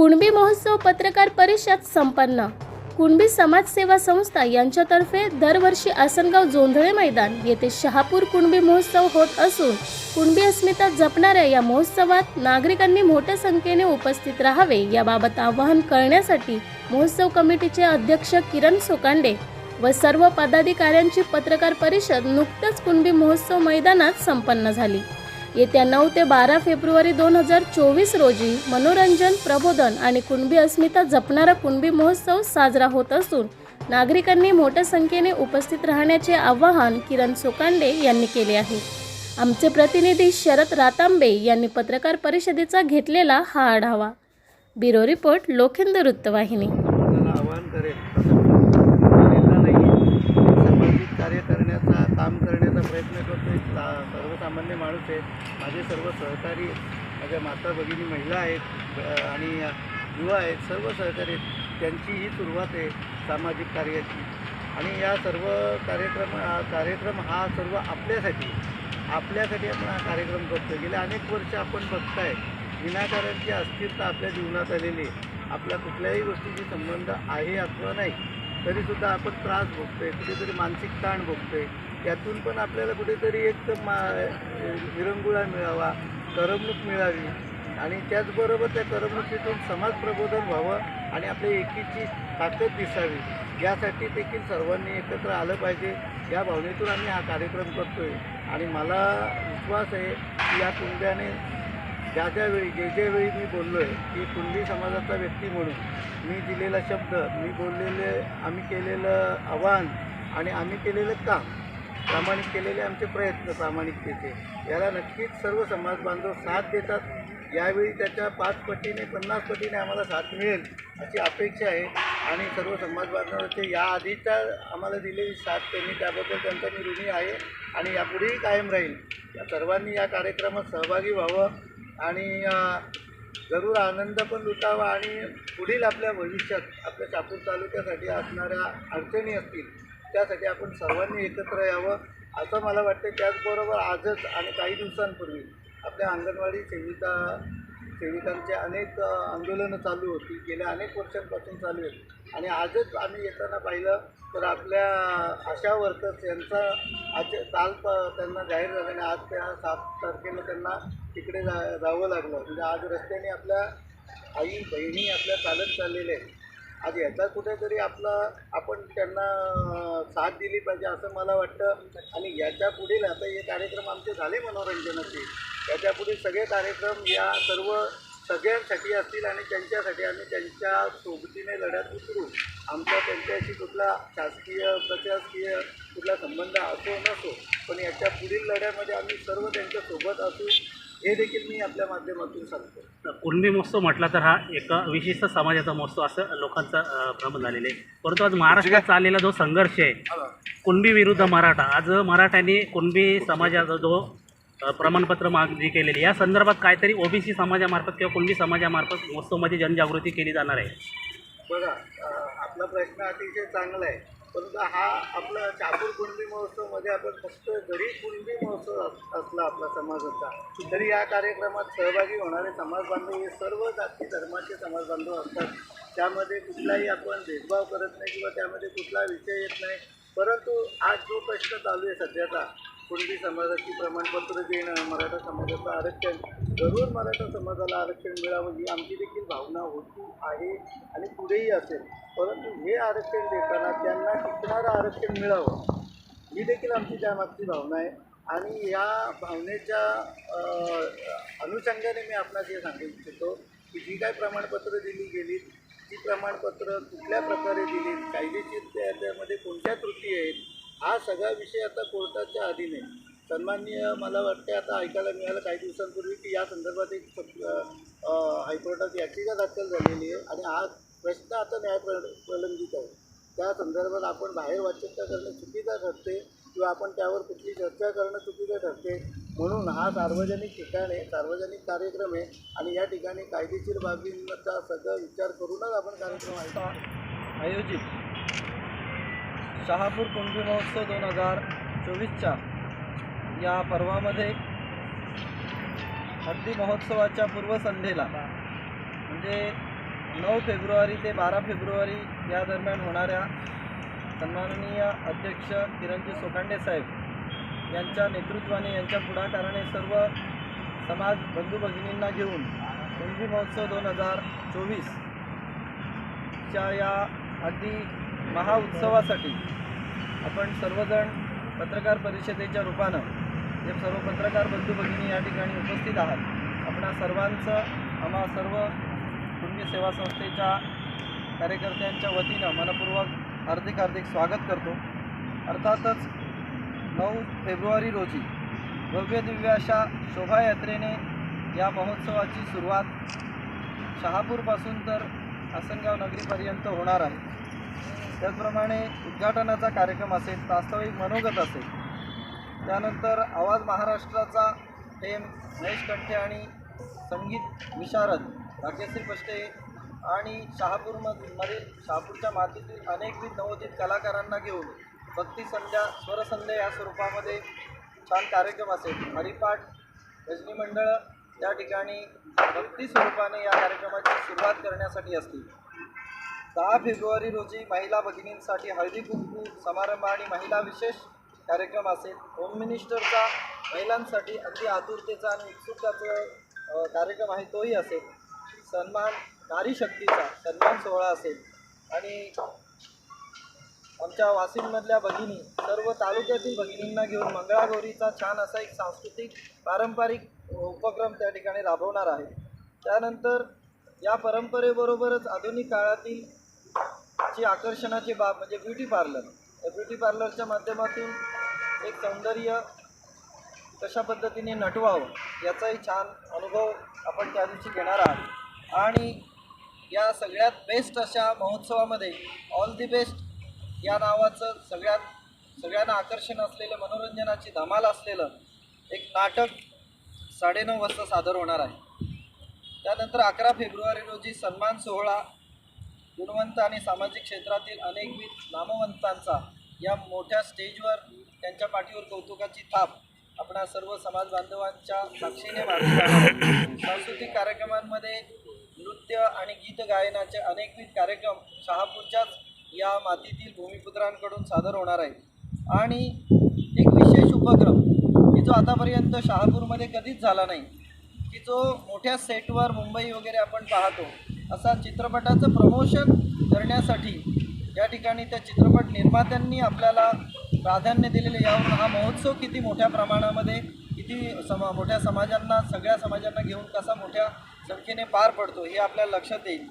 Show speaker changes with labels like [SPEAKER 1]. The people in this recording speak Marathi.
[SPEAKER 1] कुणबी महोत्सव पत्रकार परिषद संपन्न. कुणबी समाजसेवा संस्था यांच्यातर्फे दरवर्षी आसनगाव जोंधळे मैदान येथे शहापूर कुणबी महोत्सव होत असून कुणबी अस्मिता जपणाऱ्या या महोत्सवात नागरिकांनी मोठ्या संख्येने उपस्थित राहावे याबाबत आवाहन करण्यासाठी महोत्सव कमिटीचे अध्यक्ष किरण सोकांडे व सर्व पदाधिकाऱ्यांची पत्रकार परिषद नुकतंच कुणबी महोत्सव मैदानात संपन्न झाली. येत्या नऊ ते बारा फेब्रुवारी दोन हजार चोवीस रोजी मनोरंजन प्रबोधन आणि कुणबी अस्मिता जपणारा कुणबी महोत्सव साजरा होत असून नागरिकांनी मोठ्या संख्येने उपस्थित राहण्याचे आवाहन किरण सोकांडे यांनी केले आहे. आमचे प्रतिनिधी शरद रातांबे यांनी पत्रकार परिषदेचा घेतलेला हा आढावा. ब्युरो रिपोर्ट लोखेंद्र वृत्तवाहिनी
[SPEAKER 2] आपल्याला आवाहन करेल तसं नाही सामाजिक कार्य करण्याचा काम करण्याचा प्रयत्न करतोय सा- सर्वसामान्य माणूस आहे माझे सर्व सहकारी माझ्या माता भगिनी महिला आहेत आणि युवा आहेत सर्व सहकारी आहेत. त्यांची ही सुरुवात आहे सामाजिक कार्याची. आणि या सर्व कार्यक्रम हा कार्यक्रम हा सर्व आपल्यासाठी आपल्यासाठी आपण हा कार्यक्रम करतो गेले अनेक वर्ष आपण बघताय विनाकारांची अस्थिरता आपल्या जीवनात आलेली आहे आपला कुठल्याही गोष्टीशी संबंध आहे अथवा नाही तरीसुद्धा आपण त्रास भोगतोय कुठेतरी मानसिक ताण भोगतोय. यातून पण आपल्याला कुठेतरी एक मा विरंगुळा मिळावा करमणूक मिळावी. आणि त्याचबरोबर त्या करमणुकीतून समाज प्रबोधन व्हावं आणि आपल्या एकीची ताकद दिसावी. यासाठी देखील सर्वांनी एकत्र आलं पाहिजे. या भावनेतून आम्ही हा कार्यक्रम करतो आहे आणि मला विश्वास आहे की या कुंड्याने ज्या ज्यावेळी जे ज्यावेळी मी बोललो आहे की कुंडी समाजाचा व्यक्ती म्हणून मी दिलेला शब्द मी बोललेले आम्ही केलेलं आव्हान आणि आम्ही केलेलं काम प्रामाणिक केलेले आमचे प्रयत्न प्रामाणिकतेचे. याला नक्कीच सर्व समाज बांधव साथ देतात. यावेळी त्याच्या पाच पटीने पन्नास पटीने आम्हाला साथ मिळेल अशी अपेक्षा आहे. आणि सर्व समाज बांधवांचे या आधीच्या आम्हाला दिलेली साथ त्यांनी त्याबद्दल त्यांचा मी ऋणी आहे आणि यापुढेही कायम राहील. या सर्वांनी या कार्यक्रमात सहभागी व्हावं आणि जरूर आनंद पण लुटावा आणि पुढील आपल्या भविष्यात आपल्या चापूर तालुक्यासाठी असणाऱ्या अडचणी असतील त्यासाठी आपण सर्वांनी एकत्र यावं असं मला वाटतं. त्याचबरोबर आजच आणि काही दिवसांपूर्वी आपल्या अंगणवाडी सेविका सेविकांचे अनेक आंदोलनं चालू होती. गेल्या अनेक वर्षांपासून चालू आहेत. आणि आजच आम्ही येताना पाहिलं तर आपल्या आशा वर्कर्स यांचा आज काल प त्यांना जाहीर झालं आणि आज त्या सात तारखेला त्यांना तिकडे जा जावं लागलं. म्हणजे आज रस्त्याने आपल्या आई बहिणी आपल्या चालत चाललेल्या आहेत. आज याचा कुठेतरी आपला आपण त्यांना साथ दिली पाहिजे असं मला वाटतं. आणि याच्या पुढील आता हे कार्यक्रम आमचे झाले मनोरंजनाचे. याच्या पुढील सगळे कार्यक्रम या सर्व सगळ्यांसाठी असतील आणि त्यांच्यासाठी आम्ही त्यांच्या सोबतीने लढ्यात उतरू. आमचा त्यांच्याशी कुठला शासकीय प्रशासकीय कुठला संबंध असो नसो पण याच्या पुढील लढ्यामध्ये आम्ही सर्व त्यांच्यासोबत असू हे देखील मी आपल्या माध्यमातून सांगतो.
[SPEAKER 3] कुणबी महोत्सव म्हटला तर हा एक विशिष्ट समाजाचा महोत्सव असं लोकांचं भ्रम झालेलं आहे. परंतु आज महाराष्ट्रात चाललेला जो संघर्ष आहे कुणबी विरुद्ध मराठा आज मराठ्यांनी कुणबी समाजाचा जो प्रमाणपत्र मागणी केलेली या संदर्भात काहीतरी ओबीसी समाजामार्फत किंवा कुणबी समाजामार्फत महोत्सवमध्ये जनजागृती केली जाणार आहे.
[SPEAKER 2] बघा आपला प्रश्न अतिशय चांगला आहे. परंतु हा आपला चाकूर कुणबी महोत्सवमध्ये आपण फक्त जरी कुणबी महोत्सव असला आपला समाजाचा तरी या कार्यक्रमात सहभागी होणारे समाज बांधव हे सर्व जाती धर्माचे समाज बांधव असतात. त्यामध्ये कुठलाही आपण भेदभाव करत नाही किंवा त्यामध्ये कुठला विषय येत नाही. परंतु आज जो प्रश्न चालू आहे सध्याचा कुणबी समाजाची प्रमाणपत्र देणं मराठा समाजाचं आरक्षण जरूर मराठा समाजाला आरक्षण मिळावं ही आमची देखील भावना होती आहे आणि पुढेही असेल. परंतु हे आरक्षण देताना त्यांना टिकणारं आरक्षण मिळावं ही देखील आमची त्यामागची भावना आहे. आणि या भावनेच्या अनुषंगाने मी आपणास हे सांगू इच्छितो की जी काय प्रमाणपत्र दिली गेली ती प्रमाणपत्र कुठल्या प्रकारे दिली कायदेशीर त्या- त्यामध्ये कोणत्या त्रुटी आहेत हा सगळा विषय आता कोर्टाच्या अधीन आहे सन्माननीय मला वाटते आता ऐकायला मिळालं काही दिवसांपूर्वी की या संदर्भात एक हायकोर्टात याचिका दाखल झालेली आहे आणि हा प्रश्न आता न्याय प्र- प्रलंबित आहे. त्या संदर्भात आपण बाहेर वाच्यता करणं चुकीचं ठरते किंवा आपण त्यावर कुठली चर्चा करणं चुकीचं ठरते म्हणून हा सार्वजनिक ठिकाण आहे सार्वजनिक कार्यक्रम आहे आणि या ठिकाणी कायदेशीर बाबींचा सगळं विचार करूनच आपण कार्यक्रम आहे
[SPEAKER 4] आयोजित शहापूर कुणबी महोत्सव दोन हजार चोवीसच्या या पर्वामध्ये हद्दी महोत्सवाच्या पूर्वसंध्येला म्हणजे नऊ फेब्रुवारी ते बारा फेब्रुवारी या दरम्यान होणाऱ्या सन्माननीय अध्यक्ष किरणजी सोकांडे साहेब यांच्या नेतृत्वाने यांच्या पुढाकाराने सर्व समाज बंधू भगिनींना घेऊन कुणबी महोत्सव दोन हजार चोवीसच्या या अगदी महाउत्सवासाठी आपण सर्वजण पत्रकार परिषदेच्या रूपानं जे सर्व पत्रकार बंधू भगिनी या ठिकाणी उपस्थित आहात आपणा सर्वांचं आम्हा सर्व कुणबी सेवा संस्थेच्या कार्यकर्त्यांच्या वतीनं मनपूर्वक हार्दिक हार्दिक स्वागत करतो. अर्थातच नऊ फेब्रुवारी रोजी भव्य दिव्य अशा शोभायात्रेने या महोत्सवाची सुरुवात शहापूरपासून तर आसनगाव नगरीपर्यंत होणार आहे. त्याचप्रमाणे उद्घाटनाचा कार्यक्रम असेल वास्तविक मनोगत असेल. त्यानंतर आवाज महाराष्ट्राचा हेम महेश कंठे आणि संगीत विशारद भाग्यश्री पष्टे आणि शहापूरमधील शहापूरच्या मातीतील अनेकविध नवोदित कलाकारांना घेऊन भक्ती संध्या स्वरसंध्या या स्वरूपामध्ये छान कार्यक्रम असेल. हरिपाठ भजनी मंडळं त्या ठिकाणी भक्ती स्वरूपाने या कार्यक्रमाची सुरुवात करण्यासाठी असतील. दहा फेब्रुवारी रोजी महिला भगिनींसाठी हळदी कुंकू समारंभ आणि महिला विशेष कार्यक्रम असेल. होम मिनिस्टरचा महिलांसाठी अगदी आतुरतेचा आणि उत्सुकताचा कार्यक्रम आहे तोही असेल. सन्मान नारी शक्तीचा सन्मान सोहळा असेल. आणि आमच्या वाशिममधल्या भगिनी सर्व तालुक्यातील भगिनींना घेऊन मंगळागौरीचा छान असा एक सांस्कृतिक पारंपरिक उपक्रम त्या ठिकाणी राबवणार आहे. त्यानंतर या परंपरेबरोबरच आधुनिक काळातील ची आकर्षणाची बाब म्हणजे ब्युटी पार्लर. या ब्युटी पार्लरच्या माध्यमातून एक सौंदर्य कशा पद्धतीने नटवावं याचाही छान अनुभव आपण त्या दिवशी घेणार आहात. आणि या सगळ्यात बेस्ट अशा महोत्सवामध्ये ऑल दी बेस्ट या नावाचं सगळ्यात सगळ्यांना आकर्षण असलेलं मनोरंजनाची धमाल असलेलं एक नाटक साडेनऊ वाजता सादर होणार आहे. त्यानंतर अकरा फेब्रुवारी रोजी सन्मान सोहळा गुणवंत आणि सामाजिक क्षेत्रातील अनेकविध नामवंतांचा या मोठ्या स्टेजवर त्यांच्या पाठीवर कौतुकाची थाप आपणा सर्व समाज बांधवांच्या साक्षीने मारली सांस्कृतिक कार्यक्रमांमध्ये नृत्य आणि गीत गायनाचे अनेकविध कार्यक्रम शहापूरच्याच या मातीतील भूमिपुत्रांकडून सादर होणार आहे आणि एक विशेष उपक्रम की जो आतापर्यंत शहापूरमध्ये कधीच झाला नाही की जो मोठ्या सेटवर मुंबई वगैरे आपण पाहतो असा चित्रपटाचं प्रमोशन करण्यासाठी या ठिकाणी त्या चित्रपट निर्मात्यांनी आपल्याला प्राधान्य दिलेले यावरून हा महोत्सव किती मोठ्या प्रमाणामध्ये किती समा मोठ्या समाजांना सगळ्या समाजांना घेऊन कसा मोठ्या संख्येने पार पडतो हे आपल्याला लक्षात येईल.